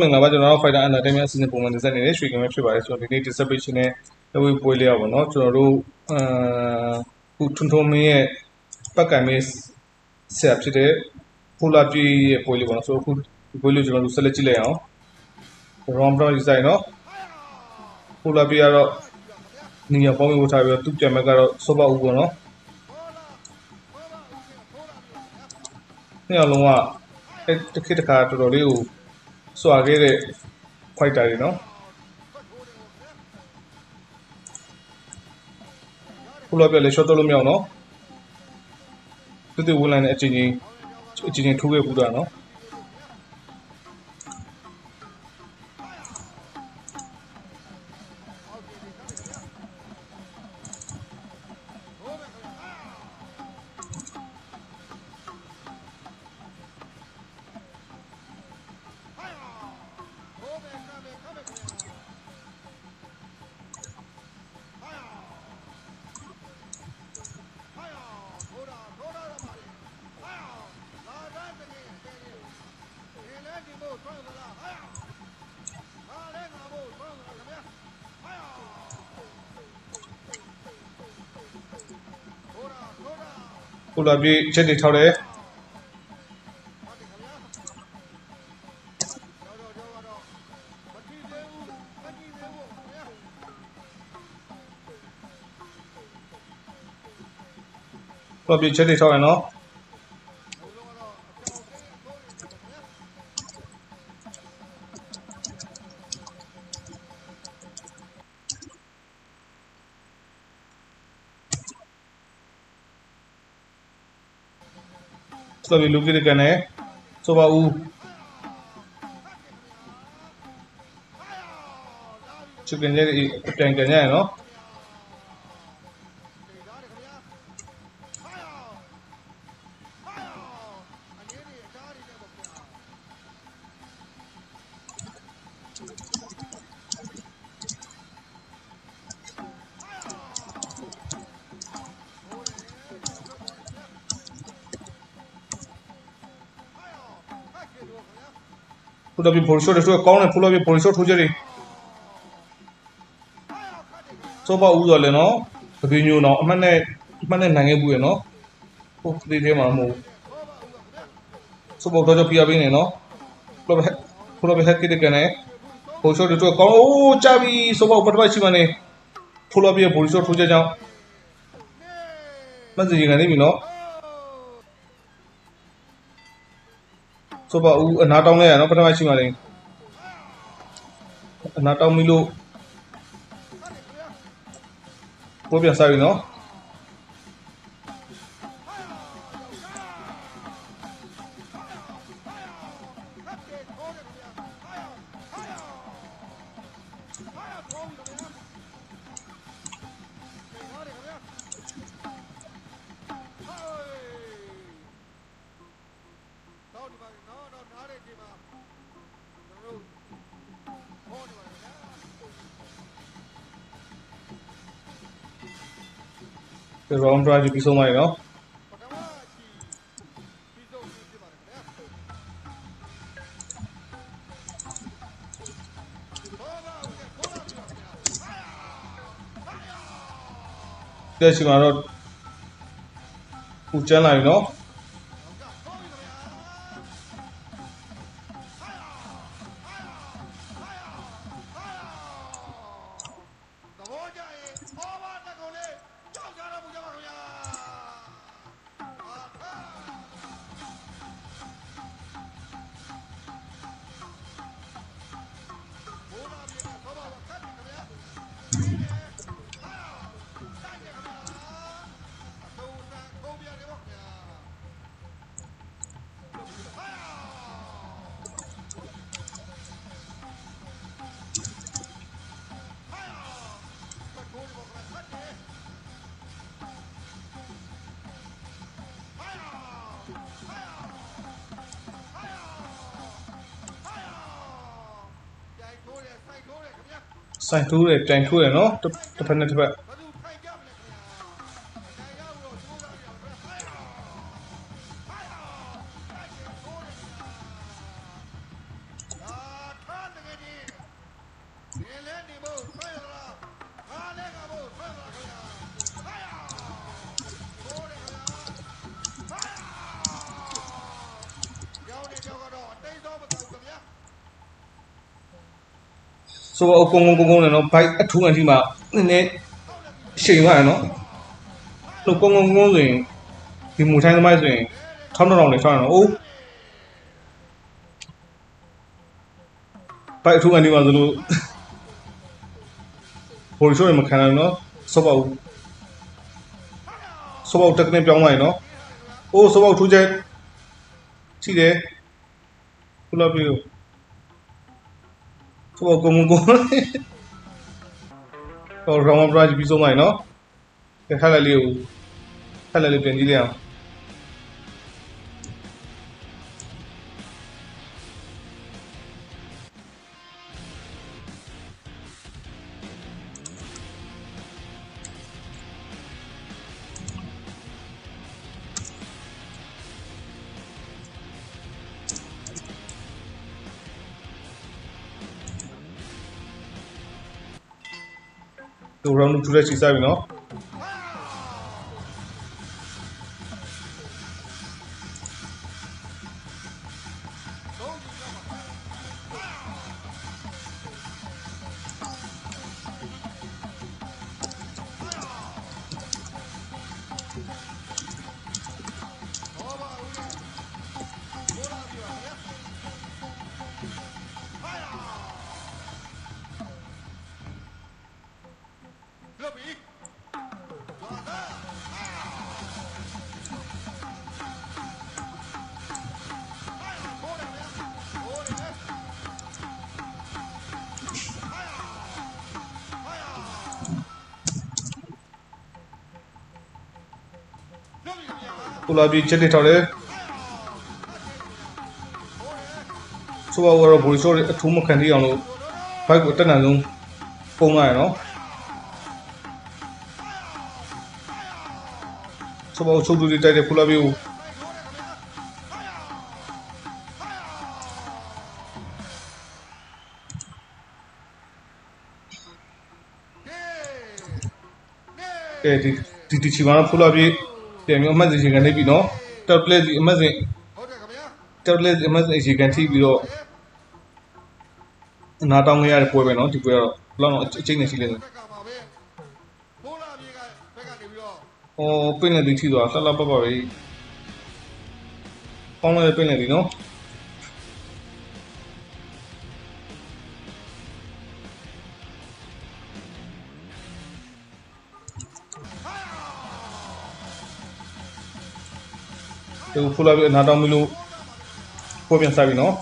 မင်္ဂလာပါကျွန်တော်တို့ Fighter Entertainment အစီအစဉ်ပုံမှန်တင်ဆက်နေတဲ့ရွှေကင်ပဲဖြစ်ပါတယ်ဆိုတော့ဒီနေ့ distribution နဲ့လက်ဝဲပွဲလေးရပါတော့ကျွန်တော်တို့အာခုထွန်းထွန်းမင်းရဲ့ပတ်ကံမေးဆရာဖြစ်တဲ့ဖူလာပြေးရဲ့ပွဲလေးပေါ့နော်ဆိုတော့အခုဒီပွဲလေးကျွန်တော်တို့ဆက်လက်ကြည့်လိုက်အောင် round round ယူဆိုင်နော်ဖူလာပြေးကတော့နေရာပေါင်းဝထားပြီးတော့သူ့ပြန်မဲ့ကတော့စောပါဦးပေါ့နော်နှစ်ယောက်လုံးကအဲတစ်ခေတ်တစ်ခါတော်တော်လေးကို စွာခဲ့တဲ့ fighter တွေနော်ခုလောပြလေ shot တော့လို့မရအောင်နော်တူတူဝင်လာတဲ့အချိန်ကြီးအချိန်ကြီးထိုးခဲ့ပူတာနော် ခုလောပြချက်တွေထောက်တယ်ခုလောပြချက်တွေထောက်ရနော် ဆိုပြီးလူကြီးတွေကနေဆိုပါဦး ချစ်ကန်ရဲ့အပြန်ကန်ရနော်ဖူလောပြဘော်ရှော့တွေဆိုကောင်းတယ်ဖူလောပြဘော်ရှော့ထိုးကြတယ်ဆိုပါဦးဆိုလည်းနော်တပင်းညိုတော့အမှတ်နဲ့အမှတ်နဲ့နိုင်ခဲ့ဘူးရနော်ဟုတ်ဒီထဲမှာမဟုတ်ဆိုပါတော့ကြပြပေးနေနော်ဖူလောပြဖူလောပြဟက်ကိတကနေဘော်ရှော့တွေဆိုကောင်းအိုးကြပြီဆိုပါပထမရှိမနေဖူလောပြဘော်ရှော့ထိုးကြကြောင်းမစကြီးကနေပြီနော် ဆိုပါဦးအနာတောင်းလဲရနော်ပထမရှိမှလည်းအနာတောင်းပြီလို့ပိုးပြန်စားပြီနော် ဒီ round drive ပြီးဆုံးသွားပြီနော်တဲ့ရှိမှာတော့ပူချမ်းလာပြီနော် ဆိုင်ထိုးတယ်ပြန်ထိုးတယ်နော်တစ်တစ်ဖက်နဲ့တစ်ဖက် ဆိုတော့ကုန်းကုန်းကုန်းကုန်းနဲ့နော်ဘိုက်အထူးအထိမှနည်းနည်းရှိန်သွားတယ်နော်လို့ကုန်းကုန်းကုန်းဆိုရင်ဒီမူထိုင်းသမိုင်းဆိုရင်ထောင်းထောင်းနဲ့ထောင်းတယ်နော်အိုးဘိုက်အထူးအထိမှဆိုလို့ဘော်ရီရှိုးရမခံနိုင်နော်စောပေါ့စောပေါ့တက်ကနေပြောင်းသွားရင်နော်အိုးစောပေါ့ထူးချက်ကြည့်တယ်ခုလာပြီစောပေါ့ ကုန်းကုန်းကုန်းတော့ရောင်းမပရာကြီးပြီးဆုံးသွားရင်နော်ခက်လိုက်လေးကိုခက်လိုက်လေးပြန်ကြည့်လိုက်အောင် ဒီ round 2လက်ချီစား ကိုလာပြီးချက်လက်ထောက်တယ်ဆိုတော့ဘော်ရီရှိုးအထူးမခံသေးအောင်လို့ဘိုက်ကိုတက်နံဆုံးပုံလိုက်ရနော်ဆိုတော့ချုပ်တူလေးတိုက်တဲ့ကိုလာပြီးကိုကဲဒီဒီဒီချီမတော့ဖူလာပြေး ပြန်ပြီးအမှတ်စီကနေပြီနော်တက်လက်ဒီအမှတ်စဉ်ဟုတ်တယ်ခင်ဗျာတက်လက်အမှတ်စဉ်စီကန်ထိပြီးတော့အနာတောင်းရတဲ့ပွဲပဲနော်ဒီပွဲကတော့ဘယ်လောက်တော့အချိန်နဲ့ရှိလဲဆိုဘက်ကပါပဲဘိုးလာပြေကဘက်ကနေပြီးတော့ဟောပင်းနဲ့ဒီထိသွားလှလှပပပဲပေါင်းလိုက်ပင်းနဲ့ဒီနော် ဒီဖူလာပြေအနာတောင်းမလို့ပွဲပြန်စားပြီနော်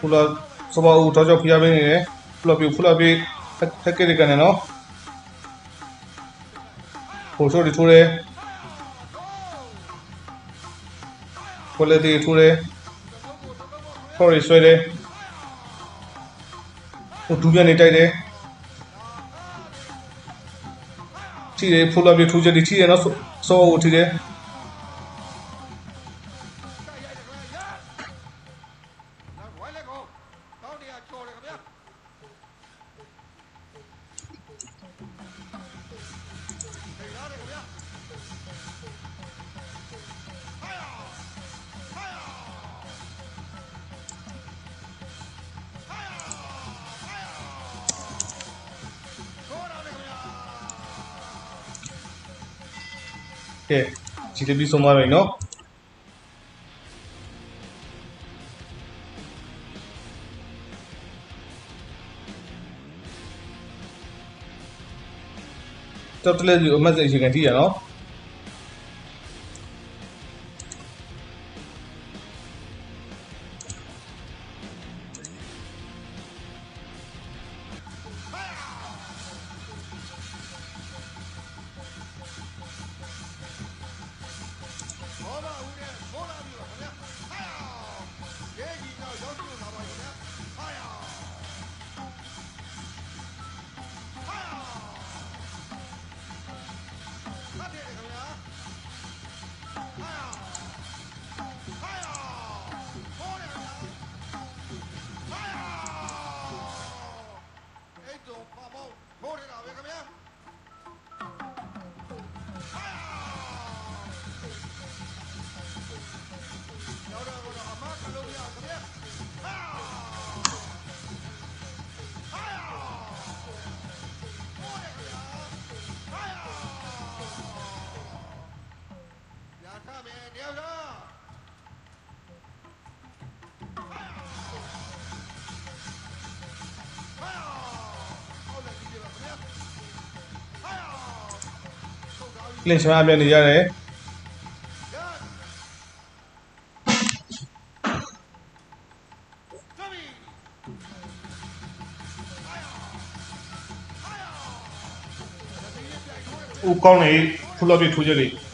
ဖူလာစပါဦးတော့ကြောက်ဖျားပေးနေတယ်ဖူလာပြေဖူလာပြေဖက်ကလေးကနေနော်ပို့ဆိုဒီထိုးတယ်ဖိုလက်ဒီထိုးတယ်ခေါ်ရဆွဲတယ်ဟိုဒူးပြန်နေတိုက်တယ်ထီတယ်ဖူလာပြေထိုးချက်ဒီထီတယ်နော်စောဦးထီတယ် ကဲဒီတပီဆုံးသွားပြီနော်တော့တလည်းဒီအမတ်စိတ်ရှိကန်ထိရနော် လင်ရှင်အပြည့်နေရတယ်ဦးကောင်းနေဖူလော့ပြထိုးချက်လေး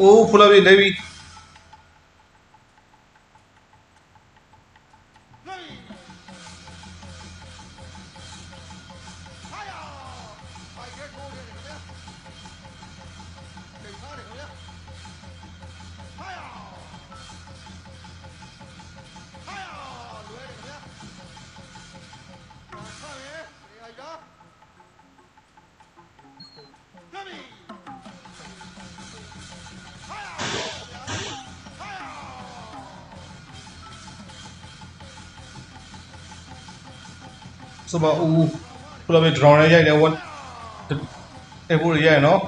God, come here! အိုးဖူလော့ပြ ဆိုပါဦးဖူလော့ပြဒရောင်းနဲ့ရိုက်တယ်ဝတ်အဲ့ဘူးရိုက်ရနော်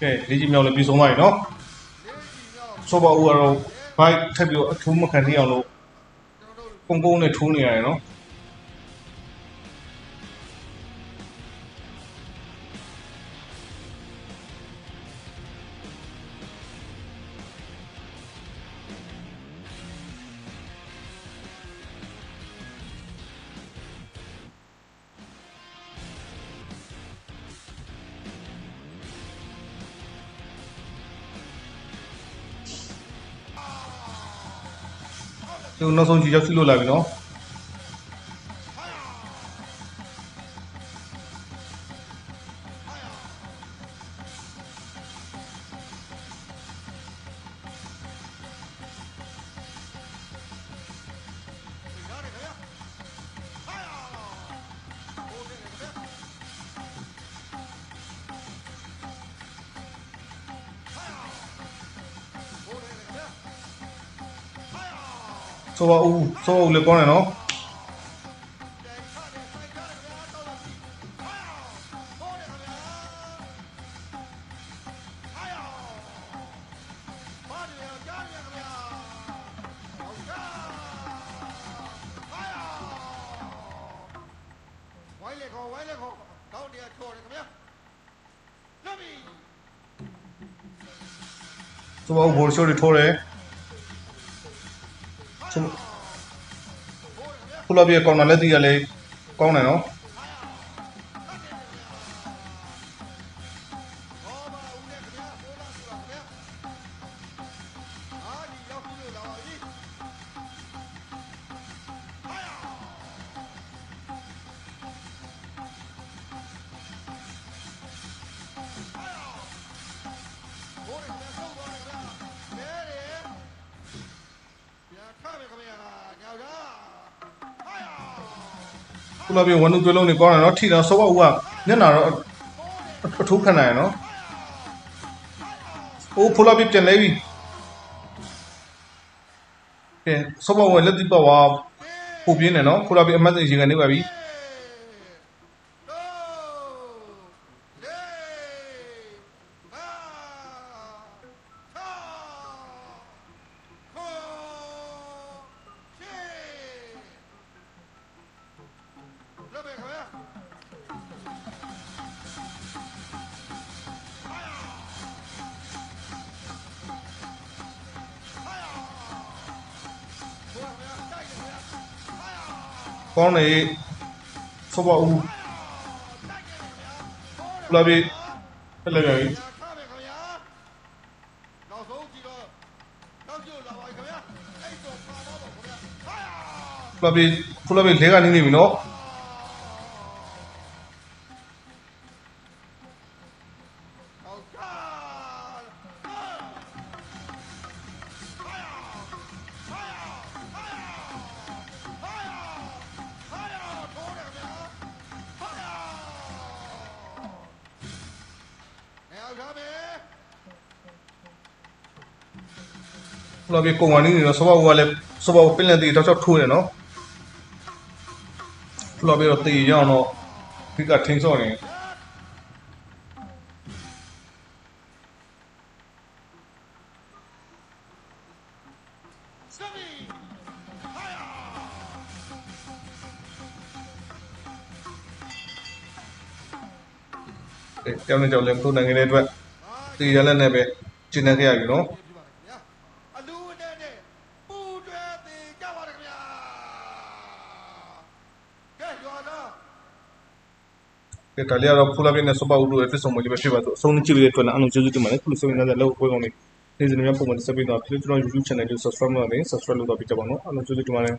ကဲလေးကြီးမြောက်လည်းပြီးဆုံးသွားပြီနော်လေးကြီးတော့ဆိုပါဦးကတော့ဘိုက်ထပ်ပြီးတော့အထူးမခံနေအောင်လို့ကျွန်တော်တို့ကုန်းကုန်းနဲ့ထိုးနေရတယ်နော် ဒီနောက်ဆုံးကြ ဆိုပါဦးဆိုပါဦးလည်းကောင်းတယ်နော်တိုင်ခါတယ်တိုင်ခါတယ်ခင်ဗျာတော့လာပြီ။ Fire! ဟိုတယ်ခင်ဗျာ။ Fire! ဘာတွေရောကြားရခင်ဗျာ။ဟုတ်ကဲ့။ Fire! ဝိုင်းလေခေါ်ဝိုင်းလေခေါ်တောင်းတရားချော်တယ် ခင်ဗျာ။လွတ်ပြီဆိုပါဦးဘောရှိုးတွေထိုးတယ်ဆိုဖူလော့ပြကောင်းတာလက်တီးရလဲကောင်းတယ်နော် ဖူလော့ပြဝန်နုသွေးလုံးတွေကောင်းတယ်နော်ထိတော့ဆိုပါဦးကမျက်နာတော့အထိုးခံနိုင်ရနော်အိုးဖူလော့ပြပြန်လဲပြီကဲဆိုပါဦးလက်တီးပါဝါပို့ပြင်းတယ်နော်ဖူလော့ပြအမတ်အရင်ကနေပါပြီ ကောင်းနေစောပါဦးဖလာဘီတက်လိုက်ပြီထားမယ်ခင်ဗျာနောက်ဆုံးကြည့်တော့နောက်ကျလာပါခင်ဗျာအဲ့တော့ပါတော့ခင်ဗျာဟာယာဖလာဘီဖလာဘီလဲကနေနေပြီနော် ဖလာဘီကုံဝါနေနေတော့စောပါဦးကလည်းစောပါဦးပင်လက်တီတောက်ချောက်ထိုးနေနော်ဖလာဘီတော့တီရအောင်တော့ဒီကထင်းစော့နေစမီဟာယာအဲကြောင်နေကြောင်လည်းမထိုးနိုင်တဲ့အတွက်တီရလက်နဲ့ပဲကျင်းနေခဲ့ရပြီနော် ပြပါခင်ဗျာအလူနဲ့နဲ့ပူတွဲသေးကြပါရခင်ဗျာကဲရွာသား ကဲ ဒါလေးကတော့ဖူလာပြင်းနဲ့စပာဦးတို့ရဲ့ဖစ်ဆောင်မလေးပဲဖြစ်ပါဆိုအဆုံးကြည့်ပြီးတဲ့အတွက်လည်းအလုံးကျေးဇူးတင်ပါတယ်ခုလိုစေဝင်နေတဲ့လောက်ပွဲကောင်းနေနေ့စဉ်များပုံမှန်ဆက်ပြီးတော့ဖြစ်ကျွန်တော် YouTube channel ကို subscribe လုပ်နေ subscribe လုပ်တော့ပြကြပါတော့အလုံးကျေးဇူးတင်ပါတယ်